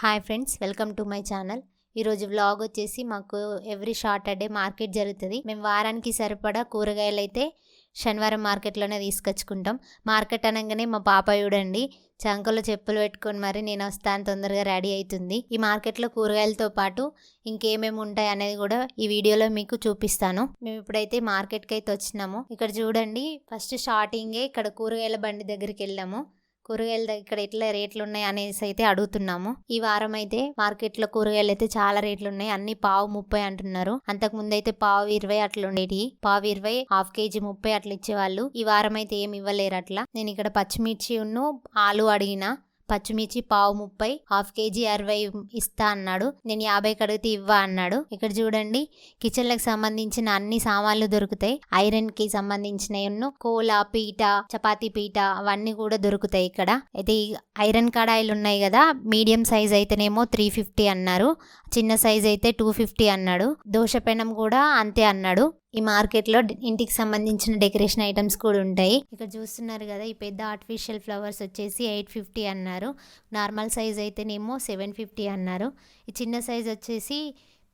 Hi friends welcome to my channel ఈరోజు vlog వచ్చేసి మాకు ఎవ్రీ సాటర్డే మార్కెట్ జరుగుతుంది. మేము వారానికి సరిపడా కూరగాయలు అయితే శనివారం మార్కెట్లోనే తీసుకొచ్చుకుంటాం. మార్కెట్ అనగానే మా పాప చూడండి చంకలో చెప్పులు పెట్టుకొని మరి నేను వస్తాను తొందరగా రెడీ అవుతుంది. ఈ మార్కెట్లో కూరగాయలతో పాటు ఇంకేమేమి ఉంటాయి అనేది కూడా ఈ వీడియోలో మీకు చూపిస్తాను. మేము ఇప్పుడైతే మార్కెట్కి అయితే వచ్చినాము. ఇక్కడ చూడండి ఫస్ట్ స్టార్టింగే ఇక్కడ కూరగాయల బండి దగ్గరికి వెళ్ళాము. కూరగాయల దగ్గర ఇక్కడ ఎట్లా రేట్లు ఉన్నాయి అనేసి అయితే అడుగుతున్నాము. ఈ వారం అయితే మార్కెట్లో కూరగాయలు అయితే చాలా రేట్లు ఉన్నాయి అన్ని పావు ముప్పై అంటున్నారు. అంతకు ముందు అయితే పావు ఇరవై అట్లా ఉండేటి పావు ఇరవై హాఫ్ కేజీ ముప్పై అట్లా ఇచ్చేవాళ్ళు. ఈ వారం అయితే ఏమి ఇవ్వలేరు అట్లా నేను ఇక్కడ పచ్చిమిర్చి ఉన్ను ఆలు అడిగిన. పచ్చిమిర్చి పావు ముప్పై హాఫ్ కేజీ అరవై ఇస్తా అన్నాడు. నేను యాభై కడిగితే ఇవ్వ అన్నాడు. ఇక్కడ చూడండి కిచెన్లకు సంబంధించిన అన్ని సామాన్లు దొరుకుతాయి. ఐరన్కి సంబంధించిన కోల పీట చపాతీ పీట అవన్నీ కూడా దొరుకుతాయి ఇక్కడ. అయితే ఐరన్ కడాయిలు ఉన్నాయి కదా మీడియం సైజ్ అయితేనేమో త్రీ ఫిఫ్టీ అన్నారు. చిన్న సైజ్ అయితే టూ ఫిఫ్టీ అన్నాడు. దోశ పెనం కూడా అంతే అన్నాడు. ఈ మార్కెట్లో ఇంటికి సంబంధించిన డెకరేషన్ ఐటమ్స్ కూడా ఉంటాయి. ఇక్కడ చూస్తున్నారు కదా ఈ పెద్ద ఆర్టిఫిషియల్ ఫ్లవర్స్ వచ్చేసి ఎయిట్ ఫిఫ్టీ అన్నారు. నార్మల్ సైజ్ అయితేనేమో సెవెన్ ఫిఫ్టీ అన్నారు. ఈ చిన్న సైజ్ వచ్చేసి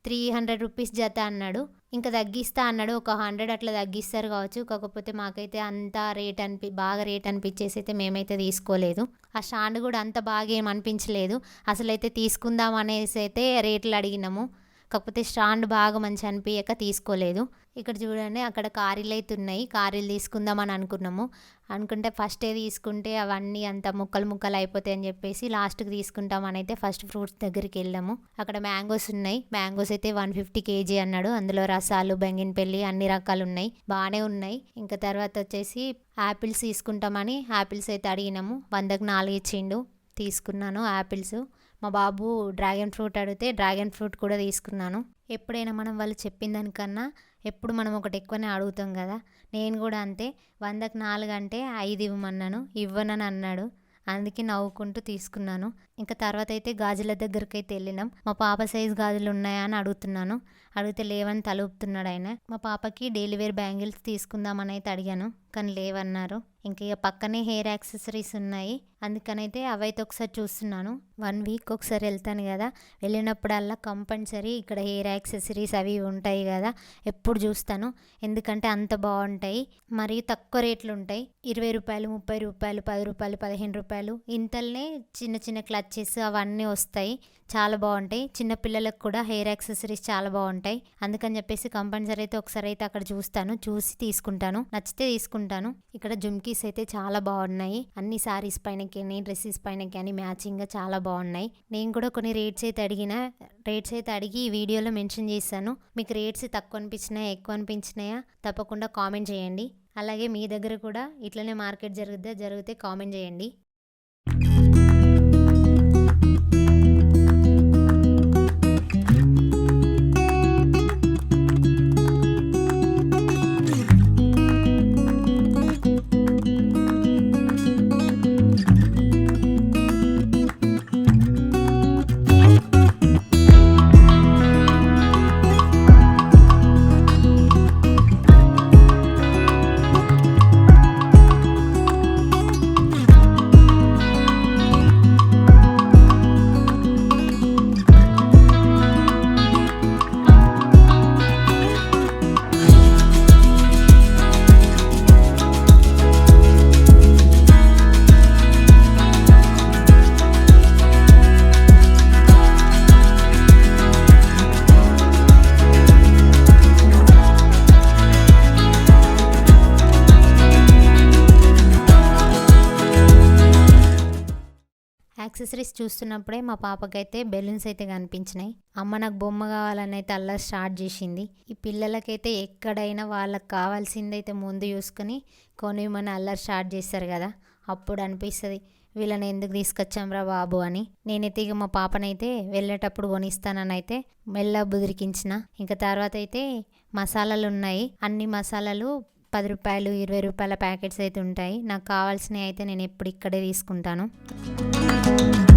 త్రీ హండ్రెడ్ రూపీస్ జత అన్నాడు. ఇంకా తగ్గిస్తా అన్నాడు. ఒక హండ్రెడ్ అట్లా తగ్గిస్తారు కావచ్చు. కాకపోతే మాకైతే అంత రేట్ అనిపి బాగా రేట్ అనిపించేసి అయితే మేమైతే తీసుకోలేదు. ఆ స్టాండ్ కూడా అంత బాగా ఏం అనిపించలేదు. అసలు అయితే తీసుకుందాం అనేసి అయితే రేట్లు అడిగినాము. కాకపోతే స్టాండ్ బాగా మంచి అనిపించక తీసుకోలేదు. ఇక్కడ చూడండి అక్కడ కారీలు అయితే ఉన్నాయి. కారీలు తీసుకుందామని అనుకున్నాము. అనుకుంటే ఫస్టే తీసుకుంటే అవన్నీ అంత ముక్కలు ముక్కలు అయిపోతాయి అని చెప్పేసి లాస్ట్కి తీసుకుంటామని అయితే ఫస్ట్ ఫ్రూట్స్ దగ్గరికి వెళ్ళాము. అక్కడ మ్యాంగోస్ ఉన్నాయి. మ్యాంగోస్ అయితే వన్ ఫిఫ్టీ కేజీ అన్నాడు. అందులో రసాలు బెంగినపల్లి అన్ని రకాలు ఉన్నాయి. బాగానే ఉన్నాయి. ఇంకా తర్వాత వచ్చేసి యాపిల్స్ తీసుకుంటామని యాపిల్స్ అయితే అడిగినాము. వందకు నాలుగు ఇచ్చిండు. తీసుకున్నాను యాపిల్స్ మా బాబు డ్రాగన్ ఫ్రూట్ అడిగితే డ్రాగన్ ఫ్రూట్ కూడా తీసుకున్నాను. ఎప్పుడైనా మనం వాళ్ళు చెప్పిన దానికన్నా ఎప్పుడు మనం ఒకటి ఎక్కువనే అడుగుతాం కదా. నేను కూడా అంతే వందకు నాలుగు అంటే ఐదు ఇవ్వమన్నాను ఇవ్వనని అన్నాడు. అందుకే నవ్వుకుంటూ తీసుకున్నాను. ఇంకా తర్వాత అయితే గాజుల దగ్గరికి అయితే వెళ్ళినాం. మా పాప సైజ్ గాజులు ఉన్నాయా అని అడుగుతున్నాను. అడిగితే లేవని తలుపుతున్నాడు ఆయన. మా పాపకి డైలీ వేర్ బ్యాంగిల్స్ తీసుకుందామని అయితే అడిగాను కానీ లేవన్నారు. ఇంకా ఇక పక్కనే హెయిర్ యాక్సెసరీస్ ఉన్నాయి. అందుకనైతే అవైతే ఒకసారి చూస్తున్నాను. వన్ వీక్ ఒకసారి వెళ్తాను కదా. వెళ్ళినప్పుడల్లా కంపల్సరీ ఇక్కడ హెయిర్ యాక్సెసరీస్ అవి ఉంటాయి కదా. ఎప్పుడు చూస్తాను. ఎందుకంటే అంత బాగుంటాయి. మరియు తక్కువ రేట్లు ఉంటాయి. ఇరవై రూపాయలు ముప్పై రూపాయలు పది రూపాయలు పదిహేను రూపాయలు. ఇంతల్నే చిన్న చిన్న క్లచ్ క్లచ్చెస్ అవన్నీ వస్తాయి. చాలా బాగుంటాయి. చిన్నపిల్లలకు కూడా హెయిర్ యాక్సెసరీస్ చాలా బాగుంటాయి. అందుకని చెప్పేసి కంపల్సరీ అయితే ఒకసారి అయితే అక్కడ చూస్తాను. చూసి తీసుకుంటాను. నచ్చితే తీసుకుంటాను. ఇక్కడ జుమ్కీస్ అయితే చాలా బాగున్నాయి. అన్ని సారీస్ పైన కానీ డ్రెస్సెస్ పైన కానీ మ్యాచింగ్గా చాలా బాగున్నాయి. నేను కూడా కొన్ని రేట్స్ అయితే అడిగిన రేట్స్ అయితే అడిగి ఈ వీడియోలో మెన్షన్ చేశాను. మీకు రేట్స్ తక్కువ అనిపించినాయా ఎక్కువ అనిపించినాయా తప్పకుండా కామెంట్ చేయండి. అలాగే మీ దగ్గర కూడా ఇట్లనే మార్కెట్ జరుగుద్దా జరిగితే కామెంట్ చేయండి. యాక్సెసరీస్ చూస్తున్నప్పుడే మా పాపకైతే బెలూన్స్ అయితే కనిపించినాయి. అమ్మ నాకు బొమ్మ కావాలని అయితే అల్లా స్టార్ట్ చేసింది. ఈ పిల్లలకైతే ఎక్కడైనా వాళ్ళకి కావాల్సిందైతే ముందు చూసుకొని కొనిమని అల్లరి స్టార్ట్ చేస్తారు కదా అప్పుడు అనిపిస్తుంది వీళ్ళని ఎందుకు తీసుకొచ్చాంరా బాబు అని. నేనైతే ఇక మా పాపనైతే వెళ్ళేటప్పుడు కొనిస్తానని అయితే మెల్ల బుదిరికించిన. ఇంకా తర్వాత అయితే మసాలాలు ఉన్నాయి. అన్ని మసాలాలు పది రూపాయలు ఇరవై రూపాయల ప్యాకెట్స్ అయితే ఉంటాయి. నాకు కావాల్సినవి అయితే నేను ఎప్పుడు ఇక్కడే తీసుకుంటాను. Thank you.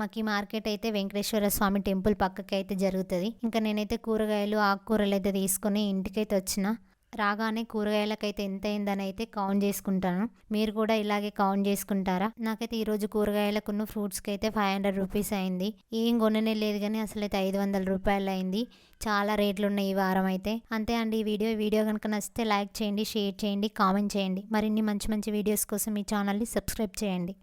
మాకు ఈ మార్కెట్ అయితే వెంకటేశ్వర స్వామి టెంపుల్ పక్కకి అయితే జరుగుతుంది. ఇంకా నేనైతే కూరగాయలు ఆకుకూరలు అయితే తీసుకొని ఇంటికైతే వచ్చిన. రాగానే కూరగాయలకైతే ఎంత అయిందని అయితే కౌంట్ చేసుకుంటాను. మీరు కూడా ఇలాగే కౌంట్ చేసుకుంటారా? నాకైతే ఈరోజు కూరగాయలకున్న ఫ్రూట్స్కి అయితే ఫైవ్ హండ్రెడ్ రూపీస్ అయింది. ఏం కొననే లేదు కానీ అసలు అయితే ఐదు వందల రూపాయలు అయింది. చాలా రేట్లు ఉన్నాయి ఈ వారం అయితే. అంతే అండి ఈ వీడియో. వీడియో కనుక నచ్చితే లైక్ చేయండి షేర్ చేయండి కామెంట్ చేయండి. మరిన్ని మంచి మంచి వీడియోస్ కోసం ఈ ఛానల్ని సబ్స్క్రైబ్ చేయండి.